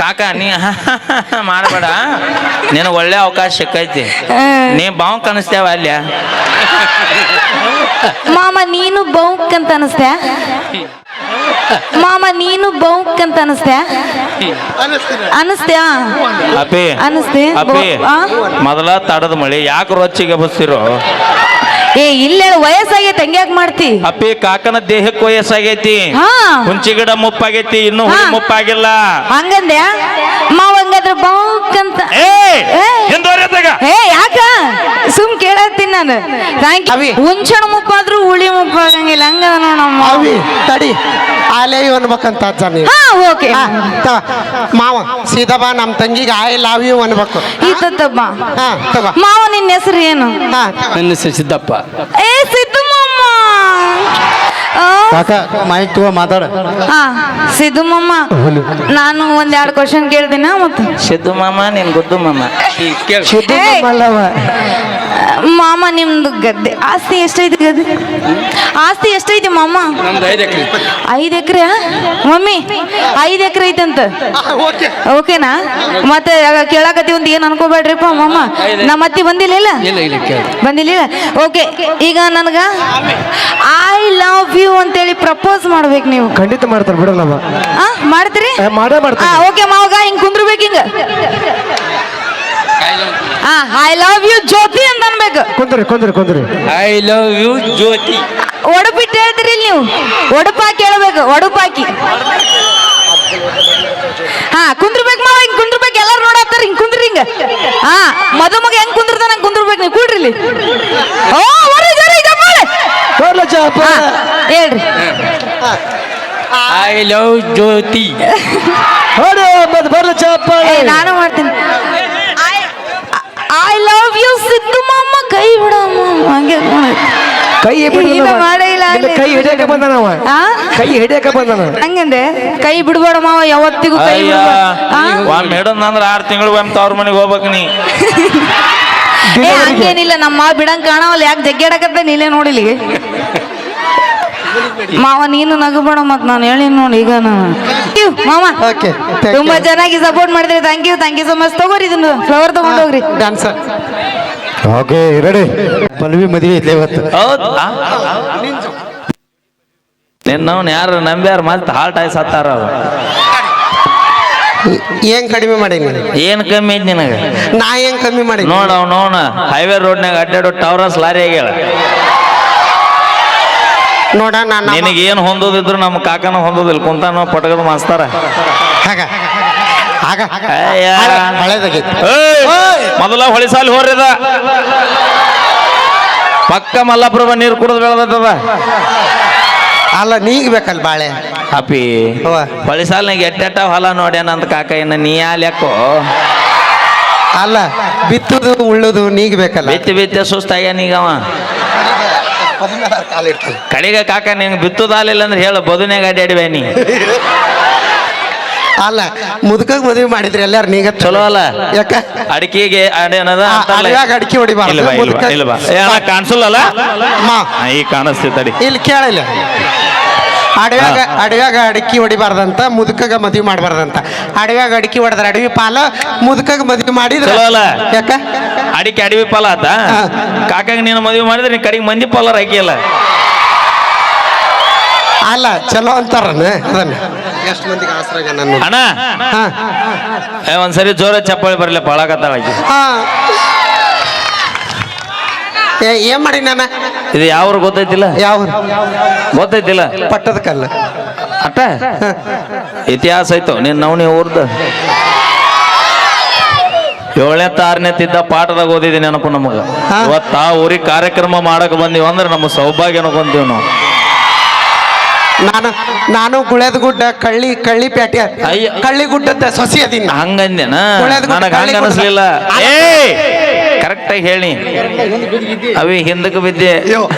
ಕಾಕ ನೀ ಮಾಡಬೇಡ. ನೀನು ಒಳ್ಳೆ ಅವಕಾಶ ಸಿಕ್ಕೈತಿ. ನೀ ಬಾವು ಕನಸ್ತೇವ ಅಲ್ಯ ಮಾಮ ನೀನು ಬೌಕ್ ಅಂತ ಅನಿಸ್ತ್ಯಾ? ಮಾಮ ನೀನು ಬೌಕ್ ಅಂತ ಅನಿಸ್ತ್ಯಾ? ಅನಿಸ್ತ್ಯಾ? ಅಪಿ ಅನಿಸ್ತೆ? ಮೊದಲ ತಡದ ಮಳಿ ಯಾಕೆ ರೊಚ್ಚಿಗೆ ಬಸ್ತಿರೋ ಏ ಇಲ್ಲೇ ವಯಸ್ಸಾಗೈತೆ ಹಂಗ್ಯಾಕ್ ಮಾಡ್ತಿ? ಅಪ್ಪಿ ಕಾಕನ ದೇಹಕ್ಕೆ ವಯಸ್ಸಾಗೈತಿ. ಹಾ. ಹುಂಚಿ ಗಿಡ ಮುಪ್ಪಾಗೈತಿ ಇನ್ನು ಹುಳಿ ಹಾ. ಮುಪ್ಪಾಗಿಲ್ಲ. ಹಂಗಂದ್ಯಾ? ಮಾವ ಹಂಗಾದ್ರೆ ಬೌಕ್ ಅಂತ. ಏ ಏ. ಹಿಂದೋರ್ಯದಾಗ ಏ ಯಾಕ? ಸುಮ್ ಕೇಳತ್ತೀನಿ ನಾನು. ಥ್ಯಾಂಕ್ ಅವಿ. ಯು ಹುಂಚಣ ಮುಪ್ಪಾದ್ರೂ ಹುಳಿ ಮುಪ್ಪಾಗಂಗಿಲ್ಲ ಹಂಗ ನೋಡಮ್ಮ ಅವಿ ತಡಿ. ಆಲೇ ಅನ್ಬೇಕಂತ ಅಜ್ಜ ನೀವು ಹಾ ಓಕೆ. ಆ, ತಗೋ. ಮಾವ ಸೀದಾ ಬಾ ನಮ್ಮ ತಂಗಿಗೆ ಐ ಲವ್ ಯು ಅನ್ಬೇಕು. ಈತತ್ತಬ್ಬ ಹಾ ತಗೋ. ಮಾವ ನಿನ್ನ ಹೆಸರು ಏನು? ನನ್ನ ಹೆಸರು ಸಿದ್ದಪ್ಪ. ಕಾಕ ಮೈಕ್ ತಗೋ ಮಾತಾಡ. ಹಾ ಸಿದ್ದು ಮಾಮ ನಾನು ಒಂದ್ ಎರಡು ಕ್ವಶನ್ ಕೇಳ್ತೀನ ಮತ್ತೆ? ಸಿದ್ದು ಮಾಮ ನಿನ್ ಗುದ್ದು ಮಾಮ. ಮಾಮ ನಿಮ್ದು ಗದ್ದೆ. ಆಸ್ತಿ ಎಷ್ಟೈತಿ ಗದ್ದೆ? ಆಸ್ತಿ ಎಷ್ಟೈತಿ ಮಾಮ? ನಮ್ದು ಐದು ಎಕರೆ. ಐದ್ ಎಕರೆ ಮಮ್ಮಿ ಐದ್ ಎಕರೆ ಐತಂತ? ಓಕೆ. ಓಕೆನಾ? ಮತ್ತೆ ಕೇಳಾಕತ್ತಿ ಒಂದು ಏನ್ ಅನ್ಕೋಬೇಡ್ರಿಪ್ಪ ಮಾಮ? ನಮ್ಮ ಅತ್ತಿ ಬಂದಿಲ್ಲ ಇಲ್ಲ? ಇಲ್ಲ ಇಲ್ಲ ಕೇಳಿ. ಬಂದಿಲ್ಲ ಓಕೆ ಈಗ ನನ್ಗ ಐ ಅಂತೇಳಿ ಪ್ರಪೋಸ್ ಮಾಡ್ಬೇಕು ನೀವು. ಖಂಡಿತ ಮಾಡ್ತಾರೆ ಬಿಡಲ್ಲಮ್ಮ ಆ ಮಾಡ್ತೀರಿ? ಏ, ಮಾಡೇ. ಆ ಓಕೆ ಮಾವಗ ಹಿಂಗ್ ಕುಂದ್ರಬೇಕು ಹಿಂಗ. ಆ ಐ ಲವ್ ಯು ಜ್ಯೋತಿ ಅಂತ ಅನ್ಬೇಕು. ಕುಂದ್ರಿ ಕುಂದ್ರಿ ಕುಂದ್ರಿ. I love you Jyoti. ಒಡಪಿಟ್ಟು ಹೇಳ್ತೀರಿ ಇಲ್ಲಿ ನೀವು? ಒಡಪಾಕಿ ಹೇಳ್ಬೇಕು ಒಡಪಾಕಿ. ಹಾ ಕುಂದ್ರಬೇಕು ಮಾವ ಹಿಂಗ್ ಕುಂದ್ರಬೇಕು ಎಲ್ಲಾರು ನೋಡತ್ತಾರ ಹಿಂಗ್ ಕುಂದ್ರಿ ಹಿಂಗ. ಹಾ ಮದುಮಗ ಹೆಂಗ್ ಕುಂದ್ರತಾನ ಹಂಗ್ ಕುಂದ್ರಬೇಕು ನೀವು ಕೂಡ್ರಿ ಇಲ್ಲಿ. ಓ ಬರ್ರಿ ಹಾ ಹೇಳ್ರಿ. I love Jyoti. ಏ ನಾನು ಮಾಡ್ತೀನಿ. ಐ ಲವ್ ಯು ಸಿದ್ದು ಮಾಮ ಕೈ ಬಿಡಮ್ಮ ಹಂಗೆ ಕೈ ಇಲ್ಲ ಮಾಡೇ ಇಲ್ಲ ಆಗ್ಲಿ. ಕೈ ಹಿಡಿಯಕ ಬಂದನವ ಆ? ಕೈ ಹಿಡಿಯಕ ಬಂದನ ಹಂಗಂದೆ? ಕೈ ಬಿಡ್ಬೇಡ ಮಾವ ಯಾವತ್ತಿಗೂ ಕೈ ಅಯ್ಯ ಬಿಡ್ಬೇಡ. ಆ? ಒಮ್ಮೆ ಹಿಡದ್ ಅಂದ್ರ ಆರು ತಿಂಗಳು ಒಮ್ಮೆ ತವ್ರ ಮನೆಗೆ ಹೋಗ್ಬೇಕು ನೀ. ಏ ಹಂಗೇನಿಲ್ಲ ನಮ್ಮ ಮಾವ ಬಿಡಂಗ್ ಕಾಣವಲ್ಲ. ಯಾಕೆ ಜಗ್ಗಾಡಕತ್ತ? ನೀಲೇ ನೋಡಿಲಿ. ಮಾವ ನೀನು ನಗಬೇಡ ಮತ್ ನಾನು ಹೇಳಿ ನೋಡಿ ಈಗ ಮಾವ ಓಕೆ ತುಂಬಾ ಚೆನ್ನಾಗಿ ಸಪೋರ್ಟ್ ಮಾಡಿದ್ರಿ. Thank you thank you so much ತಗೋರಿ ಇದನ್ನು. ಫ್ಲವರ್ ತಗೊಂಡೋಗ್ರಿ ಹೋಗ್ರಿ. ಡಾನ್ಸರ್ ಓಕೆ ರೆಡಿ ಪಲ್ವಿ ಮದುವೆ ಐತೆ ಇವತ್ತು. ಹೌದಾ? ನಿನ್ನವನ್ ಯಾರು ನಂಬ್ಯಾರ ಮತ್ತೆ ಹಾಲ್ಟ್ ಆಯ್ತು ಸತ್ತಾರ. ಏನ್ ಕಡಿಮೆ ಮಾಡೀನಿ ಏನ್ ಕಮ್ಮಿ ಐತಿ ನಿನಗ? ನಾ ಏನ್ ಕಮ್ಮಿ ಮಾಡಿ ನೋಡ ಅವ್ ನೋಡ. ಹೈವೇ ರೋಡ್ನಾಗ ಅಡ್ಡಾಡೋ ಟವರಸ್ ಲಾರಿ ಆಗ್ಯಾಳ ನೋಡ ನಾನು ನಿನಗೆ ಏನು ಹೊಂದೋದಿದ್ರು ನಮ್ಮ ಕಾಕನ ಹೊಂದೋದಿಲ್ಲ ಕುಂತಾನ ಪಟಗದ ಮಾಸ್ತಾರ. ಹಾಗ. ಹಳೇದಾಗೈತಿ! ಮೊದಲ ಹೊಳಿಸಾಲಿ ಹೋರಿದ ಪಕ್ಕ ಮಲ್ಲಾಪುರ ನೀರು ಕುಡಿದು ಬೆಳೆದದ ಅಲ್ಲ ನೀಗ್ ಬೇಕಲ್ಲ ಬಾಳೆ? ಅಪ್ಪಿ ಹೊಳಿ ಹೊಳಿಸಾಲ್ನಾಗ ಎಟ್ಟೆಟ್ಟ ಹೊಲ ನೋಡ್ಯಾನ ಅಂತ ಕಾಕ ಇನ್ನ ನೀ ಯಾಲ್ಯಾಕೋ ಅಲ್ಲ ಬಿತ್ತುದು ಉಳ್ಳುದು ನೀಗ್ ಬೇಕಲ್ಲ. ಬಿತ್ತಿ ಬಿತ್ತೆ ಸುಸ್ತಾಗ್ಯಾನ ಈಗ ಅವ. ಕಡೆಗೆ ಕಾಕ ನಿಂಗೆ ಬಿತ್ತುದಾಲಿಲ್ಲ ಅಂದ್ರೆ ಹೇಳು ಬದುನ್ಯಾಗ ಅಡ್ಡಾಡಿವೆ ನೀ ಅಲ್ಲ ಮುದುಕಾಗ ಮದುವೆ ಮಾಡಿದ್ರಿ ಎಲ್ಲಾರು ನೀಗ? ಚಲೋ ಅಲ್ಲ? ಯಾಕ? ಅಡಿಕೆಗೆ ಅಡೇನದ ಅಡಿಕೆ ಹೊಡಿಬಾರ್ದು, ಕಾಣಿಸಲ್ಲ ಮಾ. ಈಗ ಕಾಣಿಸ್ತೈತಡಿ ಇಲ್ಲಿ ಕೇಳಿಲ್ಲ ಅಡವ್ಯಾಗ ಅಡವ್ಯಾಗ ಅಡಿಕೆ ಹೊಡಿಬಾರ್ದಂತ ಮುದುಕಾಗ ಮದುವೆ ಮಾಡಬಾರ್ದಂತ. ಅಡವ್ಯಾಗ ಅಡಿಕೆ ಹೊಡೆದ್ರ ಅಡವಿ ಪಾಲ ಮುದುಕಾಗ ಮದುವೆ ಮಾಡಿದ್ರ ಚಲೋ ಅಲ್ಲ? ಯಾಕ? ಅಡಿಕೆ ಅಡವಿ ಪಾಲ ಆತ. ಕಾಕಾಗ ನೀನು ಮದುವೆ ಮಾಡಿದ್ರೆ ನೀನು ಕಡೆಗೆ ಮಂದಿ ಪಾಲರ್ ಹಾಕಿಯಲ್ಲ ಅಲ್ಲ ಚಲೋ ಅಂತಾರ ಅದನ್ನ. ಎಷ್ಟು ಮಂದಿಗೆ ಆಸರಾಗ ನನ್ನ? ಅಣ್ಣ? ಹಾ. ಏ, ಒಂದ್ಸರಿ ಜೋರ ಚಪ್ಪಳಿ ಬರಲಿ ಆಕಿ. ಹಾ. ಏ ಏನ್ ಮಾಡಿ ನಾನ? ಇದು ಯಾವ್ರು ಗೊತ್ತೈತಿಲ್ಲ? ಯಾವ ಗೊತ್ತೈತಿಲ್ಲ? ಪಟ್ಟದ ಕಲ್ಲ. ಅಟ್ಟ? ಇತಿಹಾಸ ಐತೋ ನಿನ್ನ ನವನಿ ಊರ್ದ. ಏಳನೇ ತಾರನೇ ತಿದ್ದ ಪಾಠದಾಗ ಓದಿದಿ ನೆನಪು ನಮಗ. ಇವತ್ತ ಆ ಊರಿಗೆ ಕಾರ್ಯಕ್ರಮ ಮಾಡಕ್ ಬಂದೀವಿ ಅಂದ್ರೆ ನಮ್ಮ ಸೌಭಾಗ್ಯ ಅನ್ಕೊಂತೀವಿ ನಾವು. ನಾನು ನಾನು ಗುಳೆದ ಗುಡ್ಡ ಕಳ್ಳಿ ಕಳ್ಳಿ ಪ್ಯಾಟಿ ಅಯ್ಯ. ಕಳ್ಳಿ ಗುಡ್ಡದ ಸೊಸಿ ಅದೀನಿ ಹಂಗಂದೇನಾ ನನಗೆ ಹಂಗ ಅನಿಸ್ಲಿಲ್ಲ. ಏ ಕರೆಕ್ಟಾಗಿ ಹೇಳಿ. ಅವಿ ಹಿಂದಕ್ಕೆ ಬಿದ್ದೆ. ಅವನು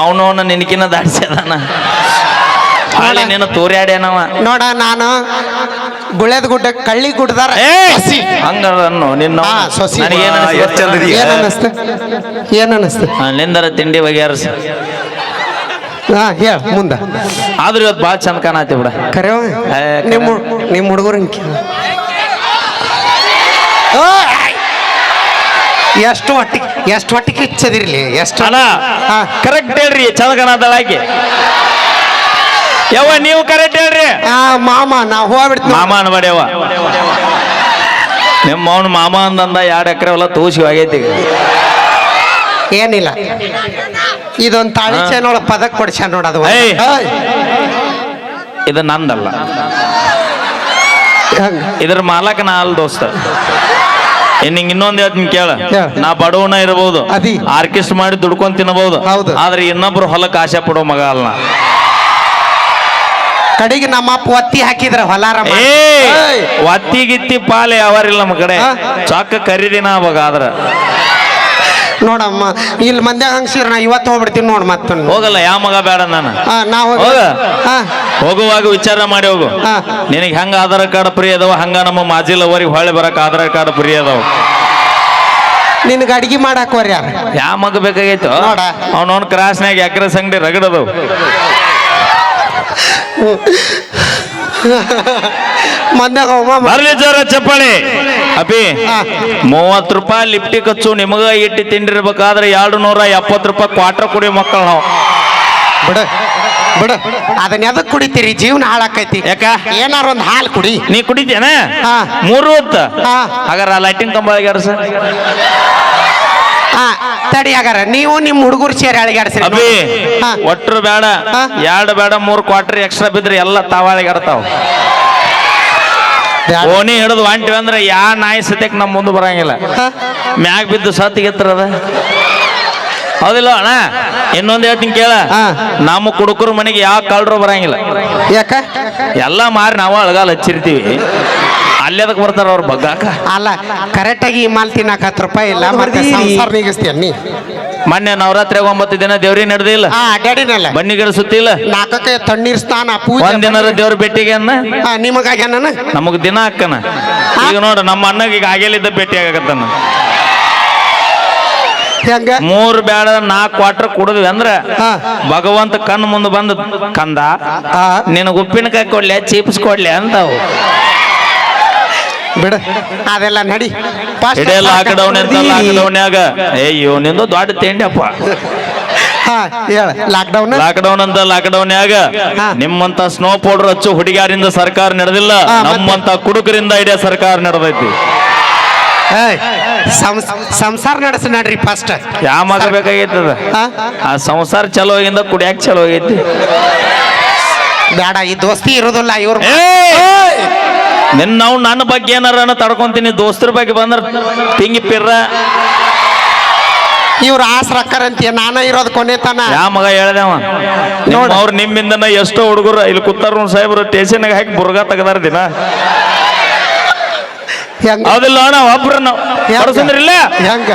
ಅವನವನ ನಿನಕಿನ ದಾಡ್ಸ್ಯದಾನ ಹಾಳೆ ನಿನ್ನ ತೋರ್ಯಾಡ್ಯಾನವ ನೋಡ ನಾನು ಗುಳೆದ ಗುಡ್ಡ ಕಳ್ಳಿ ಗುಡ್ದಾರ ಏ ಸೊಸಿ. ಹಂಗ ಅನ್ನು ನಿನ್ನ ಸೊಸಿ. ನನಗೇನ್ ಅನಿಸ್ತು? ಏನ್ ಏನ್ ಅನ್ನಿಸ್ತು ಅಲ್ಲಿಂದರ ತಿಂಡಿ ಬಗೆಹರಿಸಿ. ಹಾ ಹೇಳ ಮುಂದ. ಆದ್ರೆ ಇವತ್ತು ಭಾಳ ಚಂದ ಕಾಣತಿ ಬಿಡ. ಕರೆ. ನಿಮ್ಮ ನಿಮ್ಮ ಹುಡುಗರು ಎಷ್ಟು ಹೊಟ್ಟಿಗೆ ಎಷ್ಟು ಹೊಟ್ಟಿಗೆ ಇಚ್ಚದಿರ್ಲಿ ಎಷ್ಟು ಅಣ್ಣ ಹಾ. ಕರೆಕ್ಟ್ ಹೇಳ್ರಿ ಚಂದಗಣದಳಾಗಿ ಯವ್ವ ನೀವು ಕರೆಕ್ಟ್ ಹೇಳ್ರಿ. ಆ, ಮಾಮ ನಾ ಹೋಗ್ಬಿಡ್ತೀನಿ ಮಾಮ ಅನ್ಬೇಡ್ಯವ ನಿಮ್ಮ ಅವನು ಮಾಮ ಅಂದಂದ ಎರಡು ಎಕರೆ ಹೊಲ ತೂಸಿ ಆಗೈತಿ ಈಗ ಏನಿಲ್ಲ. ಇದೊಂದು ತಾಳಿ ನೋಡ ಪದಕ್ ಕೊಡ್ಸ್ಯಾನ ನೋಡದು ಏಯ್. ಇದು ನಂದಲ್ಲ. ಇದ್ರ ಮಾಲಕ ನಾ ಅಲ್ಲ ದೋಸ್ತ. ಇನ್ನು ಇನ್ನೊಂದ್ ಹೇಳ್ತೀನಿ ಕೇಳ ಹೇಳ್. ನಾ ಬಡವನ ಇರಬಹುದು ಅದಿ. ಆರ್ಕೆಸ್ಟ್ ಮಾಡಿ ದುಡ್ಕೊಂಡ್ ತಿನ್ನಬಹುದು ಹೌದು. ಆದ್ರೆ ಇನ್ನೊಬ್ರು ಹೊಲಕ್ಕೆ ಆಸೆ ಪಡೋ ಮಗ ಅಲ್ಲ ನಾ. ಕಡೆಗೆ ನಮ್ಮ ಅಪ್ಪ ಒತ್ತಿ ಹಾಕಿದ್ರ ಹೊಲಾರ. ಏ. ಒತ್ತಿ ಗಿತ್ತಿ ಪಾಲೆ ಯಾವಾರಿಲ್ಲ ನಮ್ಮ ಕಡೆ ಹಾ? ಚೊಕ್ಕ ಖರೀದಿನ ಅವಾಗ ಆದ್ರ ನೋಡಮ್ಮ ಇಲ್ಲಿ ಮಂದ್ಯಾಗ ಹಂಗ್ಸಿರ ನಾ ಇವತ್ತು ಹೋಗ್ಬಿಡ್ತೀನಿ ನೋಡ್ ಮತ್ತ ಹೋಗಲ್ಲ ಯಾವ ಮಗ ಬೇಡ ನಾನು ನಾ ಹೋಗ ಹೋಗ. ಹಾ ಹೋಗುವಾಗ ವಿಚಾರ ಮಾಡಿ ಹೋಗು. ನಿನಗೆ ಹೆಂಗ ಆಧಾರ್ ಕಾರ್ಡ್ ಫ್ರೀ ಅದಾವ ಹಂಗ ನಮ್ಮ ಮಾಜಿ ಅವರಿಗೆ ಹೊಳೆ ಬರಕ್ ಆಧಾರ್ ಕಾರ್ಡ್ ಫ್ರೀ ಅದಾವ. ನಿನ್ಗೆ ಅಡಿಗೆ ಮಾಡಾಕ ಯಾರು? ಯಾವ ಮಗ ಬೇಕಾಗಿತ್ತು ಅವನೊಂದು ಅವನವನ್ ಕ್ರಾಸ್ನಾಗ ಎಕ್ರೆ ಸಂಗಡಿ ರಗಡದವು. ಬರ್ಲಿ ಜೋರ ಚಪ್ಪಾಳಿ. ಅಪಿ. ಮೂವತ್ತು ರೂಪಾಯಿ ಲಿಫ್ಟಿ ಕಚ್ಚು ನಿಮಗ ಇಟ್ಟು ತಿಂಡಿರ್ಬೇಕಾದ್ರೆ ಎರಡು ನೂರ ಎಪ್ಪತ್ತು ರೂಪಾಯಿ ಕ್ವಾರ್ಟರ್ ಕುಡಿ ಮಕ್ಕಳು ನಾವು. ಬಿಡ. ಬಿಡ ಅದನ್ನ ಎದಕ್ ಕುಡಿತೀರಿ ಜೀವನ ಹಾಳಾಕೈತಿ ಯಾಕ? ಏನಾರ ಒಂದ್ ಹಾಲು ಕುಡಿ ನೀ ಕುಡಿತೇನ ಹಾ. ಮೂರು ಹೊತ್ತ ಹಾ. ಹಾಗಾರ ಲೈಟಿಂಗ್ ಕಂಬ ಸರ್ ಹಾ ತಡಿ ಆಗಾರ ನೀವು ನಿಮ್ ಹುಡುಗರು ಸೇರಿ ಅಳಿಗಾಡ್ಸಿ ಅಭಿ ಹಾ. ಒಟ್ರು ಬೇಡ ಹಾ. ಎರಡು ಬೇಡ ಮೂರು ಕ್ವಾರ್ಟರ್ ಎಕ್ಸ್ಟ್ರಾ ಬಿದ್ರೆ ಎಲ್ಲ ತಾವಾಳಿಗಾಡ್ತಾವ ಬ್ಯಾಡ. ಓಣಿ ಹಿಡಿದು ಹೊಂಟಿವಿ ಅಂದ್ರೆ ಯಾ ನಾಯಿ ಸತ್ಯಕ್ ನಮ್ಮ ಮುಂದೆ ಬರಂಗಿಲ್ಲ ಹಾ. ಮ್ಯಾಗ ಬಿದ್ದು ಸತ್ತಿಗೆತ್ತರದ ಹೌದಿಲ್ಲ ಅಣ್ಣ? ಇನ್ನೊಂದು ಹೇಳ್ತೀನಿ ಕೇಳ. ಹಾ. ನಮ್ಮ ಕುಡುಕರ ಮನೆಗೆ ಯಾವ ಕಳ್ರು ಬರಂಗಿಲ್ಲ. ಯಾಕ? ಎಲ್ಲ ಮಾರಿ ನಾವು ಅಳಗಾಲ ಹಚ್ಚಿರ್ತೀವಿ. ಅಲ್ಲಿ ಅದಕ್ಕೆ ಬರ್ತಾರ ಅವ್ರ ಬಗ್ಗಾಕ? ಅಲ್ಲ ಕರೆಕ್ಟ್ ಆಗಿ ಈ ಮಾಲ್ ತಿನ್ನಾಕ ಹತ್ತು ರೂಪಾಯಿ ಇಲ್ಲ ಮತ್ತೆ ಸಂಸಾರ ನೀಗಿಸ್ತೀಯ ನೀ? ಮೊನ್ನೆ ನವರಾತ್ರಿ ಒಂಬತ್ತು ದಿನ ದೇವ್ರಿ ನಡೆದಿಲ್ಲ. ಹಾ ಅಡ್ಡಾಡಿನಲ್ಲ ಬನ್ನಿಗಿಡ ಸುತ್ತಿಲ್ಲ. ನಾಲ್ಕಕ್ಕೆ ತಣ್ಣೀರ್ ಸ್ನಾನ ಪೂಜೆ ಒಂದ್ ದಿನ ದೇವ್ರ ಭೇಟಿಗೆ ಅನ್ನ? ಹಾ, ನಿಮಗಾಗ್ಯಾನ ನಮಗ್ ದಿನ ಅಕ್ಕನ. ಈಗ ನೋಡ ನಮ್ಮ ಅಣ್ಣಗೆ ಈಗ ಆಗೇಲಿದ್ದ ಭೇಟಿ ಆಗಕತ್ತಾನ. ಹೆಂಗ? ಮೂರ್ ಬ್ಯಾಡ ನಾಲ್ಕು ಕ್ವಾರ್ಟರ್ ಕುಡಿದ್ವಿ ಅಂದ್ರ ಹಾ. ಭಗವಂತ ಕಣ್ಣು ಮುಂದೆ ಬಂದ ಕಂದ ಆ ನಿನಗೆ ಉಪ್ಪಿನಕಾಯಿ ಕೊಡ್ಲೆ ಚೀಪ್ಸ್ ಕೊಡ್ಲೆ ಅಂತಾವು. ಬಿಡ. ಅದೆಲ್ಲ ನಡಿ. ಲಾಕ್ಡೌನ್ ಅಂತ. ಲಾಕ್ಡೌನ್ಯಾಗ ಅಯ್ಯೋ ನಿಂದು ದೊಡ್ಡ ತಿಂಡಿಯಪ್ಪ. ಲಾಕ್ಡೌನ್ ಲಾಕ್ಡೌನ್ ಅಂತ ಲಾಕ್ಡೌನ್ಯಾಗ ಆಗ ನಿಮ್ಮಂತ ಸ್ನೋ ಪೌಡರ್ ಹಚ್ಚು ಹುಡುಗಿಯರಿಂದ ಸರ್ಕಾರ ನಡೆದಿಲ್ಲ? ನಮ್ಮಂತ ಕುಡುಕರಿಂದ ಇಡೀ ಸರ್ಕಾರ ನಡೆದೈತಿ. ಸಂಸಾರ ನಡೆಸ ನಡ್ರಿ ಫಸ್ಟ್ ಯಾವ ಮಗ ಬೇಕಾಗೈತದ? ಆ? ಸಂಸಾರ ಚಲೋ ಆಗಿಂದ ಕುಡಿಯಾಕ ಚಲೋ ಆಗೈತಿ ಬೇಡ ಈ ದೋಸ್ತಿ ಇರೋದಿಲ್ಲ ಇವ್ರು ನಿನ್ನ ನಾವು ನನ್ನ ಬಗ್ಗೆ ಏನಾರ ತಡ್ಕೊಂತೀನಿ ದೋಸ್ತರ ಬಗ್ಗೆ ಬಂದ್ರ ತಿಂಗಿ ಪಿರ್ರ. ಇವ್ರ ಆಸ್ ರಕ್ಕರಂತೀಯ ನಾನ ಇರೋದು ಕೊನೆ ತನ. ಯಾವ ಮಗ ಹೇಳ್ದವ. ಅವ್ರ ನಿಮ್ಮಿಂದನ ಎಷ್ಟೋ ಹುಡುಗರು ಇಲ್ಲಿ ಕುತ್ತಾರ ಸಾಹೇಬ್ರು ಟೇಸಿನಾಗ ಹಾಕಿ ಬುರ್ಗ ತೆಗದಾರ ದಿನ. ಹೆಂಗ? ಅದಲ್ಲ ನಾವು ಒಬ್ರ ನಾವು. ಇಲ್ಲ? ಹೆಂಗ?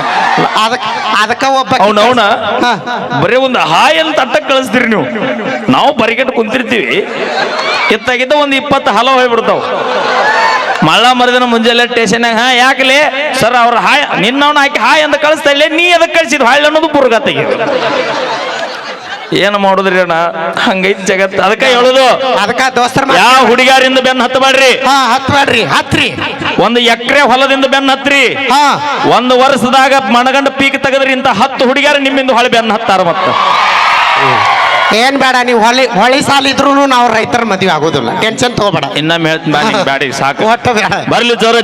ಅದಕ್ಕೆ ಅದಕ್ಕ ಒಬ್ಬ ಅವ್ನ ಅವನ. ಹಾ. ಬರೀ ಒಂದು ಹಾಯ್ ಅಂತ ಅಟ್ಟಕ್ಕೆ ಕಳಿಸ್ತೀರಿ ನೀವು. ನಾವು ಬರಿಗೆಟ್ಟು ಕುಂತಿರ್ತೀವಿ. ಇತ್ತಾಗಿದ್ದ ಒಂದು ಇಪ್ಪತ್ತು ಹಲವು ಹೋಗ್ಬಿಡ್ತಾವ. ಮಳ್ಳ ಮರದಿನ ಮುಂಜಾನೆ ಟೇಷನ್ಯಾಗ ಹಾ ಯಾಕಲೆ? ಸರ್ ಅವ್ರ ಹಾಯ್ ನಿನ್ನವನ್ನ ಹಾಕಿ ಹಾಯ್ ಅಂತ ಕಳಿಸ್ತಾ ಇಲ್ಲ? ನೀ ಅದಕ್ಕೆ ಕಳಿಸಿದ್ ಹಾಯ್ ಅನ್ನೋದು ಬುರ್ಗ ಏನು ಮಾಡುದ್ರಿ ಅಣ್ಣ? ಹಂಗೈತಿ ಜಗತ್ತು ಅದಕ್ಕೆ ಹೇಳುದು. ಅದಕ್ಕ ದೋಸ್ತರ ಯಾವ ಹುಡುಗಾರಿಂದ ಬೆನ್ನ ಹತ್ತಬೇಡ್ರಿ? ಹಾ ಹತ್ಬೇಡ್ರಿ ಹತ್ರಿ. ಒಂದು ಎಕರೆ ಹೊಲದಿಂದ ಬೆನ್ನ ಹತ್ರಿ. ಹಾ. ಒಂದು ವರ್ಷದಾಗ ಮಣಗಂಡ ಪೀಕ್ ತೆಗೆದ್ರಿ ಇಂತ ಹತ್ತು ಹುಡುಗಿಯರು ನಿಮ್ಮಿಂದ ಹೊಳೆ ಬೆನ್ನ ಹತ್ತಾರ ಮತ್ತ. ಏನ್ ಬೇಡ ನೀವು ಹೊಳಿ ಹೊಳಿ ಸಾಲ ಇದ್ರು ನಾವು ರೈತರ ಮದ್ವೆ ಆಗೋದಿಲ್ಲ. ಟೆನ್ಷನ್ ತಗೋಬೇಡ. ಇನ್ನೊಮ್ಮೆ ಹೇಳ್ತೀನಿ ಬ್ಯಾಡಿ ಸಾಕು. ಒಟ್ಟು ಬೇಡ. ಬರ್ಲಿ ಜೋರ